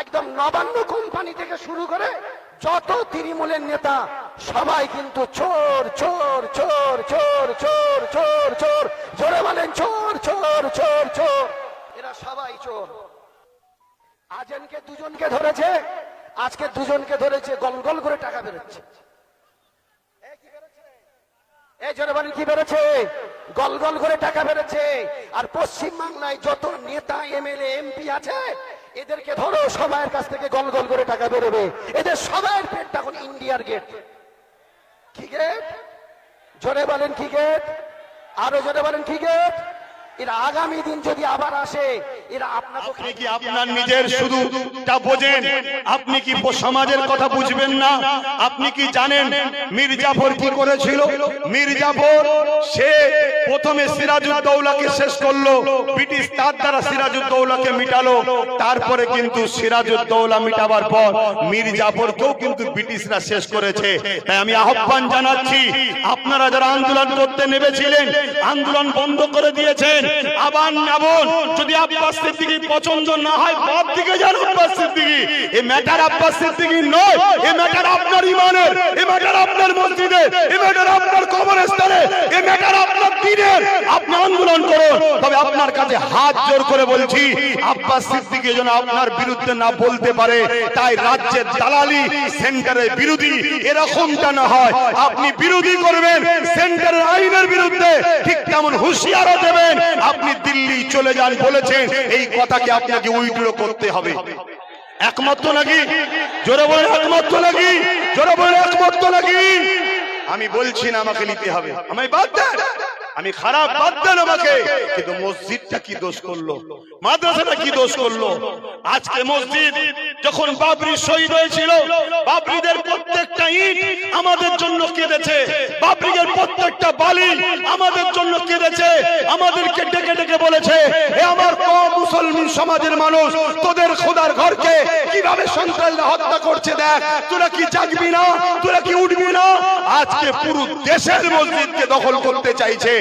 একদম নবান্ন কোম্পানি থেকে শুরু করে যত তৃণমূলের নেতা, সবাই কিন্তু চোর চোর চোর চোর চোর চোর চোর, জোরে বলেন চোর চোর চোর চোর। এরা সবাই চোর। আজকে দুজনকে ধরেছে, আজকে দুজনকে ধরেছে, গল গল করে টাকা বেরোচ্ছে। এই বলেন কি বেরোচ্ছে? গল গল করে টাকা বেরোচ্ছে। আর পশ্চিম বাংলায় যত নেতা, এমএলএ, এমপি আছে এদেরকে ধরো, সবাইয়ের কাছ থেকে গল গল করে টাকা বেরোবে। এদের সবাইয়ের পেট এখন ইন্ডিয়ার গেট কি গেট জোরে বলেন কি গেট আরও জোরে বলেন কি গেট এরা আগামী দিন যদি আবার আসে এরা আপনি কি আপনার নিজের শুধু তা বোঝেন? আপনি কি সমাজের কথা বুঝবেন না? আপনি কি জানেন মির্জাফর কি করেছিল? মির্জাফর সে প্রথমে সিরাজউদ্দৌলাকে শেষ করল ব্রিটিশ তার দ্বারা সিরাজউদ্দৌলাকে মিটালো তারপরে কিন্তু সিরাজউদ্দৌলা মিটাবার পর মির্জাফরকেও কিন্তু ব্রিটিশরা শেষ করেছে। তাই আমি আহ্বান জানাচ্ছি আপনারা যারা আন্দোলন করতে নেমেছিলেন আন্দোলন বন্ধ করে দিয়েছেন আবার নাবন। যদি আব্বাস সিদ্দিকী পছন্দ না হয় দিকে যান আব্বাস সিদ্দিকী। আব্বাস সিদ্দিকী নয় আপনার আপনার আপনার কবরস্থানে আপনার আপনি আন্দোলন করুন, তবে আপনার কাছে হাত করে বলছি, আব্বাস সিদ্দিকী যেন আপনার বিরুদ্ধে না বলতে পারে, তাই রাজ্যের দালালি সেন্টারের বিরোধী এরকমটা না হয়। আপনি বিরোধী করবেন, সেন্টারের আইনের বিরুদ্ধে ঠিক তেমন হুঁশিয়ারও দেবেন। আপনি দিল্লি চলে যান বলেছেন, এই কথাকে আপনাকে উইড্রো করতে হবে। একমাত্র নাকি? জোরে বলে একমাত্র নাকি? জোরে বলে একমাত্র নাকি? আমি বলছি না আমাকে নিতে হবে। আমায় বাদ দেন। আমি খারাপ বাদ দেন আমাকে কিন্তু মসজিদটা কি দোষ করল? মাদ্রাসাটা কি দোষ করল? আজকে মসজিদ যখন বাবরি শহীদ হয়েছিল বাবরিদের প্রত্যেকটা ইট আমাদের জন্য কেঁদেছে। বাবরিদের প্রত্যেকটা বালি আমাদের জন্য কেঁদেছে। আমাদেরকে ডেকে ডেকে বলেছে এ আমার কম মুসলমান সমাজের মানুষ তোদের খোদার ঘরকে কীভাবে সন্ত্রাসরা হত্যা করছে দেখ? তোরা কি জাগবি না? তোরা কি উঠবি না? আজকে পুরো দেশের মসজিদকে দখল করতে চাইছে।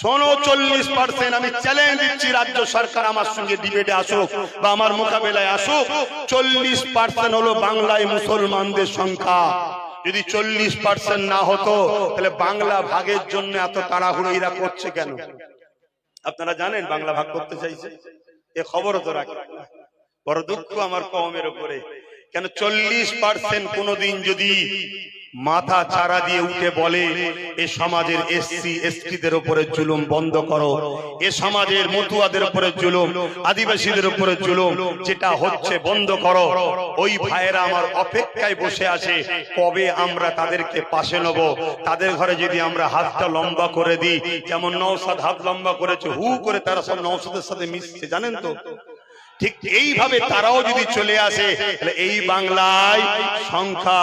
শোনো, চল্লিশ পার্সেন্ট আমি চ্যালেঞ্জ দিচ্ছি রাজ্য সরকার আমার সঙ্গে ডিবেটে আসুক বা আমার মোকাবেলায় আসুক। চল্লিশ পার্সেন্ট হলো বাংলায় মুসলমানদের সংখ্যা। যদি চল্লিশ পার্সেন্ট না হতো, তাহলে বাংলা ভাগের জন্য এত তাড়াহুড়ো এরা করছে কেন? আপনারা জানেন বাংলা ভাগ করতে চাইছে? এ খবরও তো রাখে। বড় দুঃখ আমার কমের উপরে। কেন চল্লিশ পার্সেন্ট কোনদিন যদি মাথা চারা দিয়ে উঠে বলে, এ সমাজের এসসি, এসটিদের উপরে জুলুম বন্ধ করো। এ সমাজের মতুয়াদের উপরে জুলুম, আদিবাসীদের উপরে জুলুম, যেটা হচ্ছে বন্ধ করো। ওই ভাইয়েরা আমার অপেক্ষায় বসে আছে, কবে আমরা তাদেরকে পাশে নেব? তাদের ঘরে যদি আমরা হাতটা লম্বা করে দিই, যেমন নৌসাদ হাত লম্বা করেছে, হু করে তারা সব নৌসাদের সাথে মিশছে, জানেন তো? ঠিক এইভাবে তারাও যদি চলে আসে, তাহলে এই বাংলায় সংখ্যা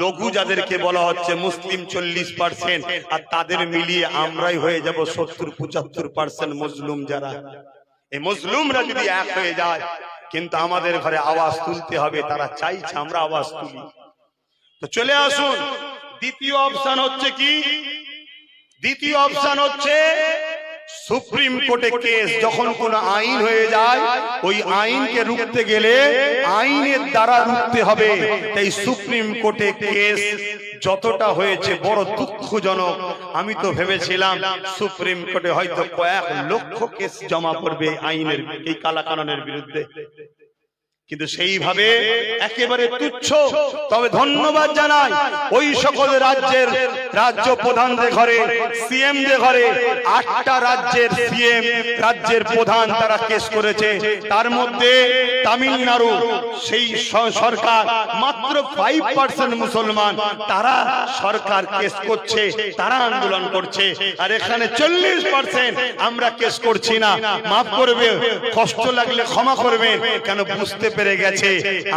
লঘু যাদেরকে বলা হচ্ছে মুসলিম চল্লিশ পার্সেন্ট আর তাদের মিলিয়ে আমরাই হয়ে যাব সত্তর পঁচাত্তর পার্সেন্ট মুসলিম যারা। এই মুসলিমরা যদি এক হয়ে যায়, কিন্তু আমাদের ঘরে আওয়াজ তুলতে হবে, তারা চাইছে আমরা আওয়াজ তুলি। তো চলে আসুন, দ্বিতীয় অপশন হচ্ছে কি? দ্বিতীয় অপশন হচ্ছে সুপ্রিম কোর্টে কেস যখন কোন আইন হয়ে যায়, ওই আইনকে রুখতে গেলে আইনের দ্বারা রুখতে হবে। তাই সুপ্রিম কোর্টে কেস যতটা হয়েছে বড় দুঃখজনক। আমি তো ভেবেছিলাম সুপ্রিম কোর্টে হয়তো কয়েক লক্ষ কেস জমা করবে আইনের, এই কালাকাননের বিরুদ্ধে। কিন্তু সেইভাবে একেবারে তুচ্ছ। তবে ধন্যবাদ জানাই ওই সকল রাজ্যের রাজ্য প্রধানদের ঘরে সিএম দের ঘরে, আটটা রাজ্যের সিএম, রাজ্যের প্রধান তারা কেস করেছে। তার মধ্যে তামিলনাড়ু, সেই সরকার, মাত্র ফাইভ পার্সেন্ট মুসলমান তারা সরকার কেস করছে, তারা আন্দোলন করছে। আর এখানে চল্লিশ পার্সেন্ট আমরা কেস করছি না। মাফ করবে, কষ্ট লাগলে ক্ষমা করবেন কেন বুঝতে পেরে গেছে,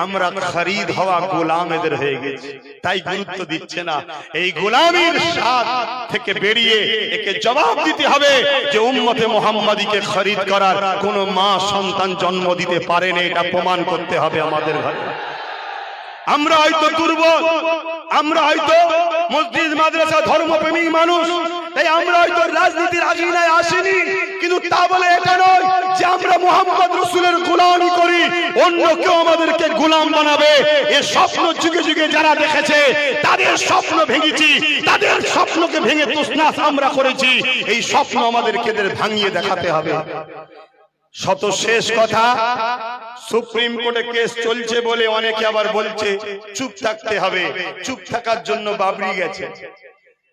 আমরা খরিদ হওয়া গোলাম এদের হয়ে গেছি। তাই গুরুত্ব দিচ্ছে না। এই গোলামীর স্বাদ থেকে বেরিয়ে একে জবাব দিতে হবে যে উম্মতে মোহাম্মদীকে খরিদ করার কোন মা সন্তান জন্ম দিতে পারেনি, এটা প্রমাণ করতে হবে আমাদের ঘরে। আমরা হয়তো দুর্বল, আমরা হয়তো মসজিদ, মাদ্রাসা ধর্মপ্রেমিক মানুষ, তাই আমরা হয়তো রাজনীতির আগিনায় আসিনি, কিন্তু তা বলে এটা নয় যে আমরা মোহাম্মদ রসুলের গোলামি করি অন্য কেউ আমাদেরকে গোলাম বানাবে। এ স্বপ্ন যুগে যুগে যারা দেখেছে, তাদের স্বপ্ন ভেঙেছি, তাদের স্বপ্নকে ভেঙে তুসনাস আমরা করেছি। এই স্বপ্ন আমাদেরকে ভাঙিয়ে দেখাতে হবে। শত শেষ কথা, সুপ্রিম কোর্টে কেস চলছে বলে অনেকে আবার বলছে, চুপ থাকতে হবে। চুপ থাকার জন্য বাবরি গেছে।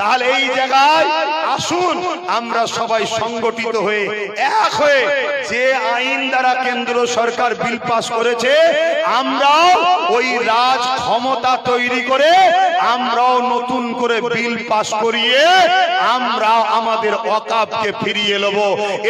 তাহলে এই জায়গায় আসুন, আমরা সবাই সংগঠিত হয়ে এক হয়ে যে আইন দ্বারা কেন্দ্র সরকার বিল পাস করেছে, আমরাও ওই রাজ ক্ষমতা তৈরি করে আমরাও নতুন করে বিল পাস করিয়ে আমরা আমাদের অকাপকে ফিরিয়ে নেব।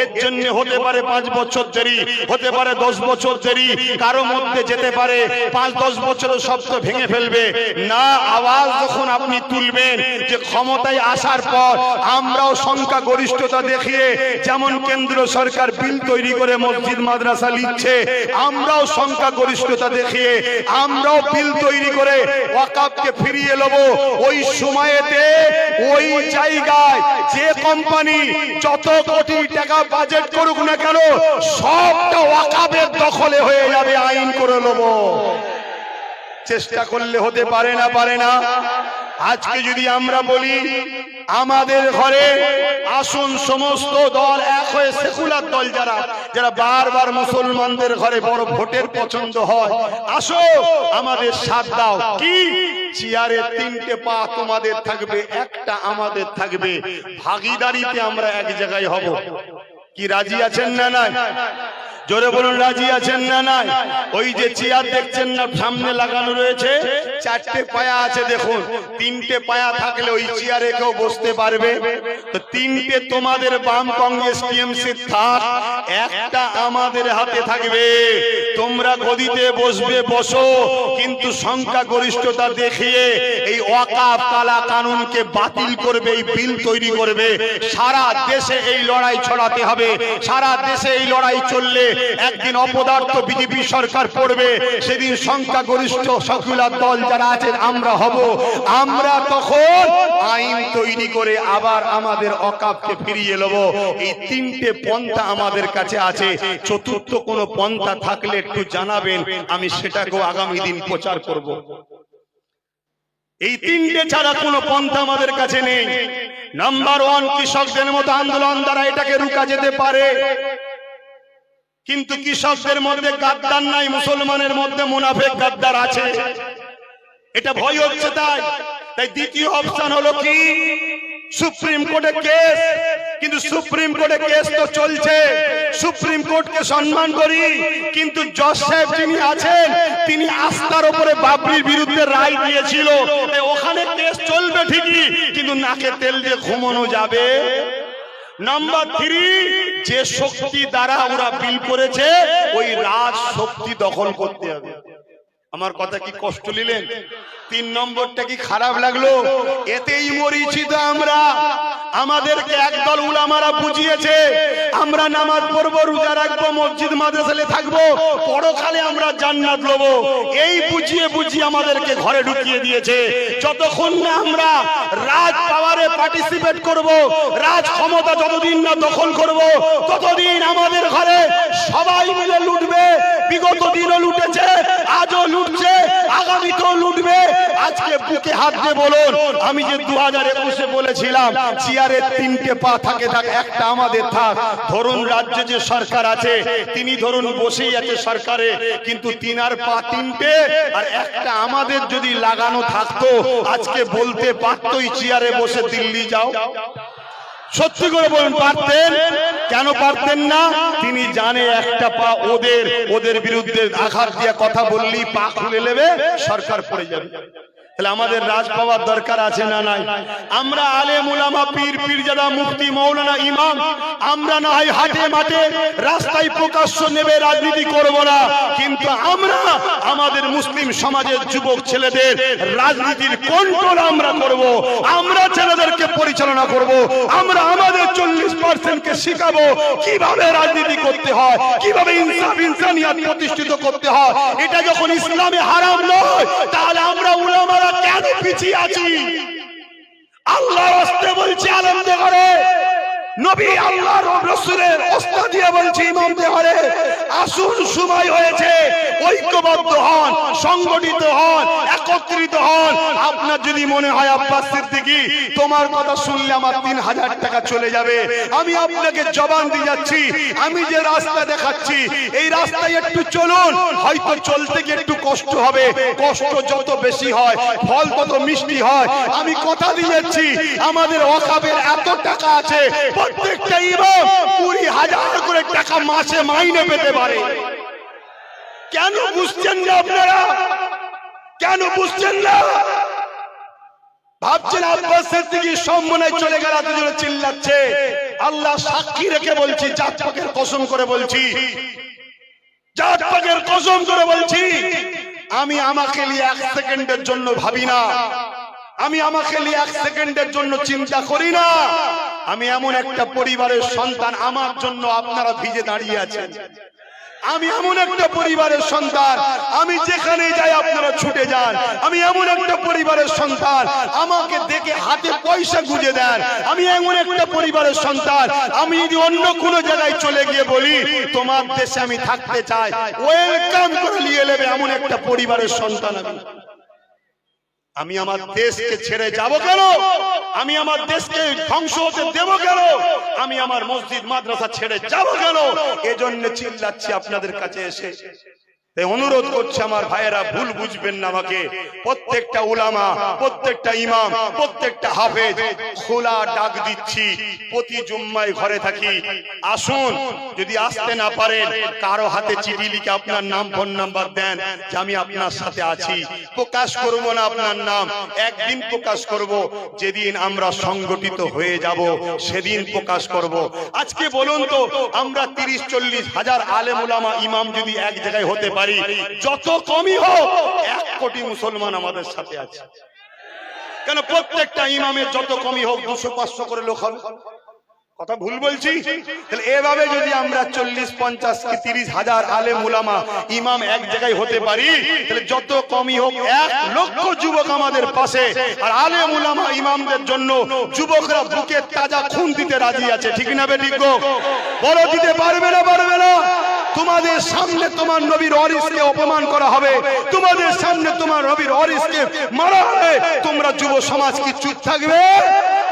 এর জন্য হতে পারে পাঁচ বছর দেরি, হতে পারে দশ বছর দেরি, কারও মধ্যে যেতে পারে পাঁচ দশ বছরের শব্দ ভেঙে ফেলবে। না আওয়াজ যখন আপনি তুলবেন যে ক্ষমতায় আসার পর আমরাও সংখ্যা গরিষ্ঠতা দেখিয়ে যেমন কেন্দ্র সরকার বিল তৈরি করে মসজিদ মাদ্রাসা লিখছে আমরাও সংখ্যা গরিষ্ঠতা দেখিয়ে আমরাও বিল তৈরি করে ওয়াকাবকে ফিরিয়ে নেব ওই সময়েতে ওই জায়গায় যে কোম্পানি যত কোটি টাকা বাজেট করুক না কেন সবটা ওয়াকাবের দখলে হয়ে যাবে আইন করে নেব চেষ্টা করলে হতে পারে না পারে না। আজকে যদি আমরা বলি, আমাদের ঘরে আসুন সমস্ত দল এক হয়ে সেকুলার দল যারা যারা বারবার মুসলমানদের ঘরে বড় ভোটের পছন্দ হয়, আসো, আমাদের সাথ দাও। কি? চেয়ারে তিনটে পা তোমাদের থাকবে, একটা আমাদের থাকবে। ভাগিদারিতে আমরা এক জায়গায় হব। কি রাজি আছেন না নাই? জোরে বলুন, রাজি আছেন না নাই? ওই যে চেয়ার দেখছেন না, সামনে লাগানো রয়েছে? চারটে পায়া আছে, দেখুন। তিনটে পায়া থাকলে ওই চেয়ারে কেউ বসতে পারবে। তো তিনটে তোমাদের বাম কংগ্রেস টিএমসি থাক, একটা আমাদের হাতে থাকবে। তোমরা গদিতে বসবে, বসো, কিন্তু সংখ্যা গরিষ্ঠতা দেখিয়ে এই ওয়াকাফ কালা কানুনকে বাতিল করবে, এই বিল তৈরি করবে। সারা দেশে এই লড়াই ছড়াতে হবে, সারা দেশে এই লড়াই চললে একদিন অপদার্থ বিজেপি সরকার পড়বে, সেদিন সংখ্যা গরিষ্ঠ সকুলার দল যারা আছেন, আমরা হব। আমরা তখন আইন তৈরি করে আবার আমাদের অকাপকে ফিরিয়ে নেব এই তিনটে পন্থা আমাদের কাছে আছে। চতুর্থ কোনো পন্থা থাকলে একটু জানাবেন, আমি সেটাকেও আগামী দিন প্রচার করব। এই তিনটে ছাড়া কোনো পন্থা আমাদের কাছে নেই। নাম্বার ওয়ান কৃষকদের মতো আন্দোলন দ্বারা এটাকে রুকা যেতে পারে। কিন্তু কৃষকদের মধ্যে গাদ্দার নাই, মুসলমানের মধ্যে মুনাফেক গাদ্দার আছে। এটা ভয় হচ্ছে তাই। তাই দ্বিতীয় অপশন হলো কি? সুপ্রিম কোর্টে কেস। কিন্তু সুপ্রিম কোর্টে কেস তো চলছে। সুপ্রিম কোর্টকে সম্মান করি। কিন্তু জজ সাহেব যিনি আছেন, তিনি আস্থার উপরে বাবরির বিরুদ্ধে রায় দিয়েছিল। ওখানে কেস চলবে ঠিকই, কিন্তু নাকে তেল দিয়ে ঘুমানো যাবে। নাম্বার থ্রি যে শক্তি দ্বারা ওরা বিল করেছে, ওই রাজ শক্তি দখল করতে হবে। আমার কথা কি কষ্ট নিলেন? তিন নম্বরটা কি খারাপ লাগল? এতেই মরিছি তো আমরা। আমাদেরকে একদল উলামারা বুঝিয়েছে, আমরা নামাজ পড়ব, রোজা রাখব, মসজিদ, মাদ্রাসালে থাকব, পরকালে আমরা জান্নাত লবো। এই বুঝিয়ে বুঝিয়ে আমাদেরকে ঘরে ঢুকিয়ে দিয়েছে। যতক্ষণ না আমরা রাজ পাওয়ারে পার্টিসিপেট করব, রাজ ক্ষমতা যতদিন না দখল করব, ততদিন আমাদের ঘরে সবাই মিলে লুটবে। বিগত দিনও লুটেছে, আজও লুটছে, আগামীতেও লুটবে। আজকে বুকে হাত দিয়ে বলুন, আমি যে দু হাজার একুশে বলেছিলাম চেয়ারের তিনটে পা থাকে থাক একটা আমাদের থাক। ধরুন রাজ্যে যে সরকার আছে, তিনি ধরুন বসেই আছে সরকারে, কিন্তু তিনার পা তিনটে, আর একটা আমাদের যদি লাগানো থাকতো, আজকে বলতে পারতোই চেয়ারে বসে দিল্লি যাও। সত্যি করে বলুন, পারতেন? কেন পারতেন না? তিনি জানে একটা পা ওদের ওদের বিরুদ্ধে আঘাত দিয়ে কথা বললেই পা খুলে নেবে, সরকার পড়ে যাবে। তাহলে আমাদের রাজ পাওয়ার দরকার আছে না নাই? আমরা আলে মুলামা পীর, পীরজাদা, মুফতি, মৌলানা, ইমাম, আমরা না হয় হাটে মাঠে রাস্তায় প্রকাশ্য নেবে রাজনীতি করব না। কিন্তু আমরা, আমাদের মুসলিম সমাজের যুবক ছেলেদের রাজনীতির কন্ট্রোল আমরা করব। আমরা ছেলেদেরকে পরিচালনা করব। আমরা আমাদের চল্লিশ পার্সেন্টকে শিখাবো কীভাবে রাজনীতি করতে হয়, কীভাবে ইনসাফ, ইনসানিয়াত প্রতিষ্ঠিত করতে হয়। এটা যখন ইসলামে হারাম নয়, তাহলে আমরা উলামারা কেন পিছিয়ে আছি? আল্লাহ রাস্তে বলছি, আনন্দে করে নবী আল্লাহ রসুলের অস্ত্র দিয়ে বলছি ইমামদে করে আসুন, সময় হয়েছে, ঐক্যবদ্ধ হন, সংগঠিত হন, একত্রিত হন। আপনার যদি মনে হয়, আব্বাস সিদ্দিকি, তোমার কথা শুনলে আমার তিন হাজার টাকা চলে যাবে। আমি আপনাকে জবান দিয়ে যাচ্ছি, আমি যে রাস্তা দেখাচ্ছি, এই রাস্তায় একটু চলুন। হয়তো চলতে গিয়ে একটু কষ্ট হবে। কষ্ট যত বেশি হয়, ফল তত মিষ্টি হয়। আমি কথা দিয়ে যাচ্ছি, আমাদের অকাবের এত টাকা আছে, প্রত্যেকটা ইমাম কুড়ি হাজার করে টাকা মাসে মাইনে পেতে পারে। কেন বুঝছেন না আপনারা? কেন বুঝছেন না? ভাবছেন আব্বাস সিদ্দিকী সম্মানায় চলে গেল জোরে চিল্লাচ্ছে। আল্লাহ সাক্ষী রেখে বলছি জাত পাকের কসম করে বলছি। জাত পাকের কসম করে বলছি, আমি আমাকে নিয়ে এক সেকেন্ডের জন্য ভাবি না। আমি আমাকে নিয়ে এক সেকেন্ডের জন্য চিন্তা করি না। আমি এমন একটা পরিবারের সন্তান, আমার জন্য আপনারা ভিজে দাঁড়িয়ে আছেন। আমি এমন একটা পরিবারের সন্তান। আমি যেখানে যাই আপনারা ছুটে যান। আমি এমন একটা পরিবারের সন্তান। আমাকে দেখে হাতে পয়সা গুঁজে দেন। আমি এমন একটা পরিবারের সন্তান। আমি যদি অন্য কোনো জায়গায় চলে গিয়ে বলি, তোমার দেশে আমি থাকতে চাই। ওয়েলকাম করে নিয়ে নেবে এমন একটা পরিবারের সন্তান আমি। আমি আমার দেশকে ছেড়ে যাব কেন? আমি আমার দেশকে ধ্বংস হতে দেব কেন? আমি আমার মসজিদ মাদ্রাসা ছেড়ে যাব কেন? এজন্য চিল্লাচ্ছি আপনাদের কাছে এসে। তাই অনুরোধ করছে আমার ভাইয়েরা, ভুল বুঝবেন না আমাকে। প্রত্যেকটা উলামা, প্রত্যেকটা ইমাম, প্রত্যেকটা হাফেজ, খোলা ডাক দিচ্ছি। প্রতি জুম্মায় ঘরে থাকি। আসুন, যদি আসতে না পারেন, কারও হাতে চিঠি লিখে আপনার নাম, ফোন নাম্বার দেন যে আমি আপনার সাথে আছি। প্রকাশ করব না আপনার নাম। একদিন প্রকাশ করব, যেদিন আমরা সংগঠিত হয়ে যাব, সেদিন প্রকাশ করব। আজকে বলুন তো, আমরা তিরিশ, চল্লিশ হাজার আলেম উলামা ইমাম যদি এক জায়গায় হতে পারি যত কমই হোক, এক কোটি মুসলমান আমাদের সাথে আছে। কেন প্রত্যেকটা ইমামের যত কমই হোক, দুশো, পাঁচশো করে লোক হবে। কথা ভুল বলছি? তাহলে এভাবে যদি আমরা চল্লিশ, পঞ্চাশ কি তিরিশ হাজার আলে মুলামা ইমাম এক জায়গায় হতে পারি, তাহলে যত কমই হোক, এক লক্ষ যুবক আমাদের পাশে। আর আলে মুলামা ইমামদের জন্য যুবকরা বুকে তাজা খুন দিতে রাজি আছে। ঠিক না বেঠিক বড় দিতে পারবে না পারবে না। তোমাদের সামনে তোমার নবীর অরিসকে অপমান করা হবে। তোমাদের সামনে তোমার নবীর অরিসকে মারা হবে। তোমরা যুব সমাজ কি চুপ থাকবে?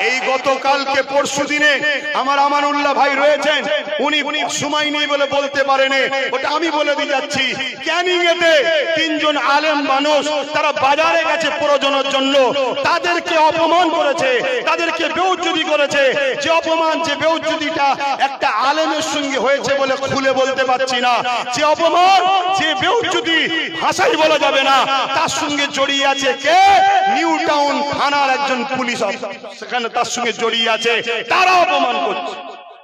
এই গতকালকে পরশু দিনে আমার আমানুল্লাহ ভাই রয়েছেন। উনি সময় নেই বলে বলতে পারেন। ওটা আমি বলে দিয়ে যাচ্ছি। ক্যানিং এতে তিনজন আলেম মানুষ তারা বাজারে গেছে প্রয়োজনের জন্য। তাদেরকে অপমান করেছে। তাদেরকে বেউজ্জুদি করেছে। যে অপমান, যে বেউজ্জুদিটা একটা আলেমের সঙ্গে হয়েছে বলে খুলে বলতে পারছি না। যে অপমান, যে বেউজ্জুদি ভাষাই বলা যাবে না, তার সঙ্গে জড়িয়ে আছে কে? নিউ টাউন থানার একজন পুলিশ সেখানে তার সঙ্গে জড়িয়ে আছে। তারা অপমান করছে।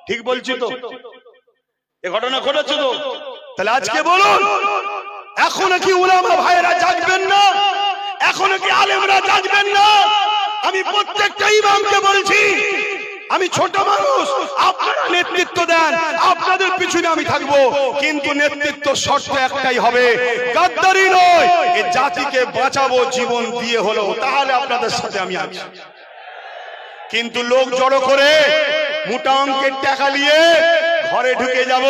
ঠিক বলছি তো? এ ঘটনা ঘটেছে তো? তাহলে আজকে বলুন, এখনও কি উলামা ভাইরা জাগবেন না? এখনও কি আলেমরা জাগবেন না আমি প্রত্যেকটা ইমামকে বলছি আমি ছোট মানুষ, আপনারা নেতৃত্ব দেন, আপনাদের পিছনে আমি থাকব। কিন্তু নেতৃত্ব শর্ত একটাই হবে, গাদ্দারি নয় এই জাতিকে বাঁচাবো, জীবন দিয়ে হলো তাহলে আপনাদের সাথে আমি আছি। কিন্তু লোক জড়ো করে মোটা অঙ্কের টাকা নিয়ে ঘরে ঢুকে যাব।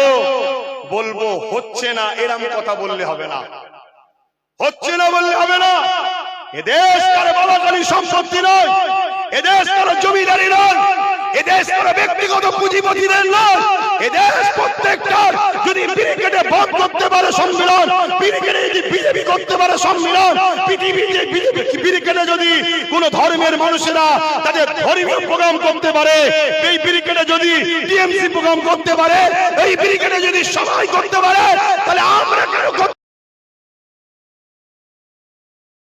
বলব, হচ্ছে না, এরম কথা বললে হবে না। হচ্ছে না বললে হবে না। এদেশ কারও বাবাকালী সম্পত্তি নয় এদেশ কারও জমিদারি নয় এদেশ কারও ব্যক্তিগত পুঁজিপতিদের নয়। এদেশ প্রত্যেকটার যদি ব্রিগেডে বন্ধ করতে পারে সম্মেলন, ব্রিগেডে যদি বিজেপি করতে পারে সম্মেলন পৃথিবীতে ব্রিগেডে যদি কোন ধর্মের মানুষেরা তাদের ধর্মীয় প্রোগ্রাম করতে পারে, এই ব্রিগেডে যদি টিএমসি প্রোগ্রাম করতে পারে, এই ব্রিগেডে যদি সবাই করতে পারে, তাহলে আমরা কেন